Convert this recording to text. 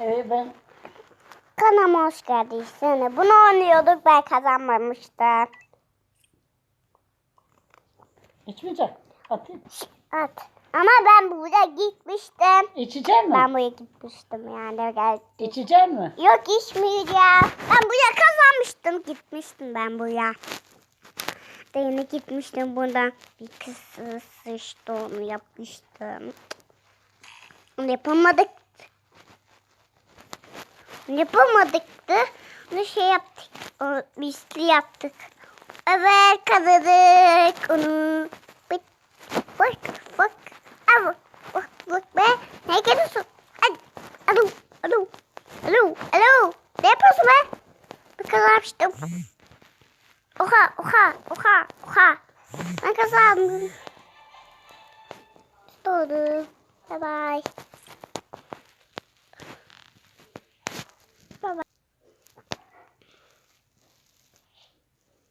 Evet ben Kanalıma hoş geldin seni. Bunu oynuyorduk ben kazanmamıştım. içmeyeceğim. Atayım. At. Ama ben buraya gitmiştim. İçecek mi? Ben buraya gitmiştim yani. Gel. İçecek mi? Yok içmeyeceğim. Ben buraya kazanmıştım. Gitmiştim ben buraya. Da yine gitmiştim buradan. Bir kız sıçtı onu yapmıştım. Onu yapamadık. Onu yapamadık da onu şey yaptık. O misli yaptık. Evet kazandık onu. Bak bak bak. Bak bak bak be. Ne geliyorsun? Hadi. Alo. Alo. Alo. Alo. Ne yapıyorsun be? Bir kazanmıştım. Oha oha oha oha. Ben kazandım. Doğru. Bye bye.